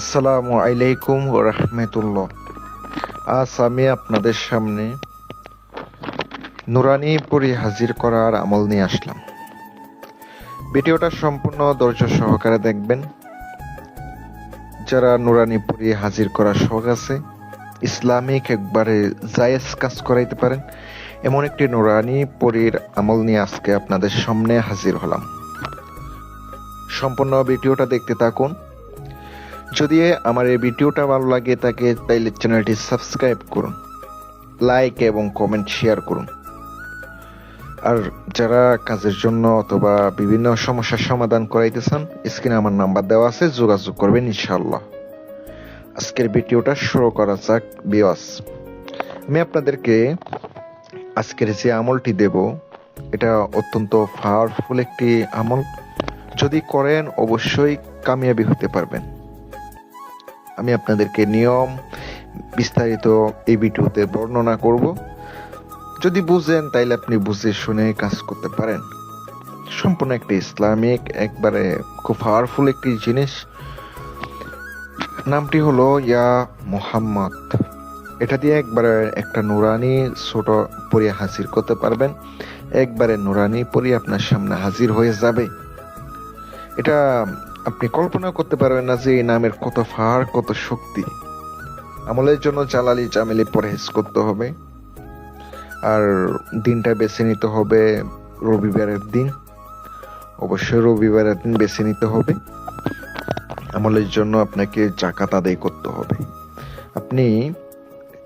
আসসালামু আলাইকুম রহমতুল্লাহ। আজ আমি আপনাদের সামনে নুরানি পরি হাজির করার আমল নিয়ে আসলাম। ভিডিওটা সম্পূর্ণ ধৈর্য সহকারে দেখবেন। যারা নুরানি পরি হাজির করার শখ আছে, ইসলামিক একবারে জায়েজ কাজ করাইতে পারেন। এমন একটি নুরানি পরীর আমল নিয়ে আজকে আপনাদের সামনে হাজির হলাম। সম্পূর্ণ ভিডিওটা দেখতে থাকুন। যদি আমার এই ভিডিওটা ভালো লাগে, তাকে তাইলে চ্যানেলটি সাবস্ক্রাইব করুন লাইক এবং কমেন্ট শেয়ার করুন। আর যারা কাজের জন্য অথবা বিভিন্ন সমস্যার সমাধান করাইতে চান স্ক্রিনে আমার নাম্বার দেওয়া আছে, যোগাযোগ করবেন ইনশাল্লাহ আজকের ভিডিওটা শুরু করা যাক বিওয়াস আমি আপনাদেরকে আজকের যে আমলটি দেব, এটা অত্যন্ত পাওয়ারফুল একটি আমল। যদি করেন, অবশ্যই কামিয়াবি হতে পারবেন। আমি আপনাদেরকে নিয়ম বিস্তারিত এই ভিডিওতে বর্ণনা করব। যদি বুঝেন, তাইলে আপনি বুঝে শুনে কাজ করতে পারেন। সম্পূর্ণ একটি ইসলামিক, একবারে খুব পাওয়ারফুল একটি জিনিস। নামটি হলো ইয়া মোহাম্মদ। এটা দিয়ে একবারে একটা নুরানি ছোট পরি হাজির করতে পারবেন। একবারে নুরানি পরি আপনার সামনে হাজির হয়ে যাবে। এটা আপনি কল্পনা করতে পারবেন না যে এই নামের কত ফার, কত শক্তি। আমলের জন্য জালালি জামেলি পরহেজ করতে হবে। আর দিনটা বেছে নিতে হবে রবিবারের দিন। অবশ্যই রবিবারের দিন বেছে নিতে হবে। আমলের জন্য আপনাকে জাকাত আদায় করতে হবে। আপনি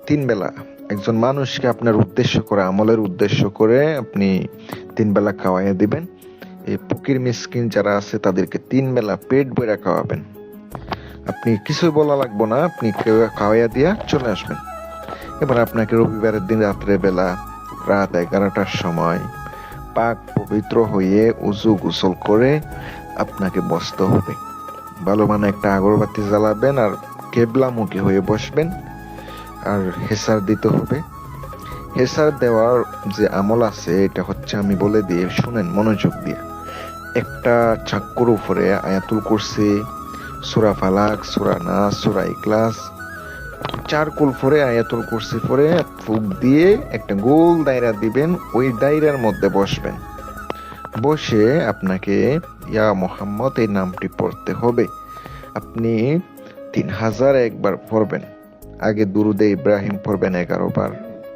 তিন বেলা একজন মানুষকে আপনার উদ্দেশ্য করে, আমলের উদ্দেশ্য করে আপনি তিন বেলা খাওয়াইয়া দিবেন। এই ফকির মিসকিন যারা আছে, তাদেরকে তিন বেলা পেট বইরা খাওয়াবেন। আপনি কিছুই বলা লাগবো না, আপনি খাওয়াইয়া দিয়া চলে আসবেন। এবার আপনাকে রবিবারের দিন রাত্রে বেলা রাত এগারোটার সময় পাক পবিত্র হয়ে উজু গোসল করে আপনাকে বসতে হবে। ভালো মানে একটা আগরবাতি জ্বালাবেন আর কেবলামুখী হয়ে বসবেন আর হেসার দিতে হবে। হেসার দেওয়ার যে আমল আছে, এটা হচ্ছে আমি বলে দিয়ে শুনেন মনোযোগ দিয়ে। একটা চাক্কুর উপরে আয়াতুল কুরসি, সুরা ফালাক, সুরা নাস, সুরা ইকলাস চার কুল পরে আয়াতুল কুরসি পরে ফুক দিয়ে একটা গোল দায়রা দিবেন, ওই দায়রার মধ্যে বসবেন। বসে আপনাকে, ইয়া মোহাম্মদ, এই নামটি পড়তে হবে। আপনি তিন হাজার একবার পড়বেন। আগে দুরুদে ইব্রাহিম পড়বেন এগারো বার।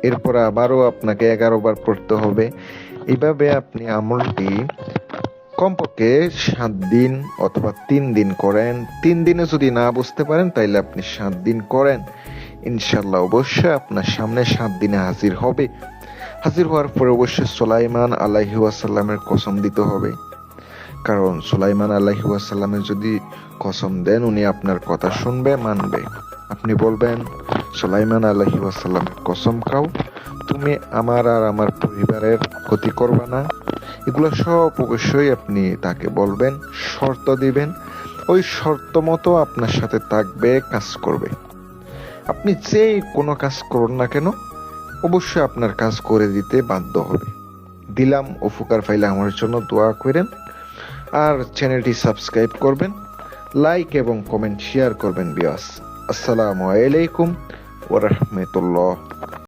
এরপর আবারও আপনাকে এগারো বার পড়তে হবে। এইভাবে আপনি আমলটি কমপক্ষে সাত দিন অথবা তিন দিন করেন। তিন দিনে যদি না বুঝতে পারেন, তাইলে আপনি সাত দিন করেন। ইনশাল্লাহ অবশ্যই আপনার সামনে সাত দিনে হাজির হবে। হাজির হওয়ার পরে অবশ্যই সোলাইমান আলাহি ওয়াসাল্লামের কসম দিতে হবে। কারণ সুলাইমান আলাহি ওয়াসাল্লামের যদি কসম দেন, উনি আপনার কথা শুনবে, মানবে। আপনি বলবেন, সুলাইমান আলাহি ওয়াসাল্লামের কসম খাও। তুমি আমার আর আমার পরিবারের ক্ষতি করবা না। এগুলো সব অবশ্যই আপনি তাকে বলবেন, শর্ত দিবেন। ওই শর্ত মতো আপনার সাথে থাকবে, কাজ করবে। আপনি যে কোনো কাজ করুন না কেন, অবশ্যই আপনার কাজ করে দিতে বাধ্য হবে। দিলাম, উপকার পাইলে আমার জন্য দোয়া করেন আর চ্যানেলটি সাবস্ক্রাইব করবেন, লাইক এবং কমেন্ট শেয়ার করবেন বিয়াস আসসালামু আলাইকুম ওরহমতুল্লাহ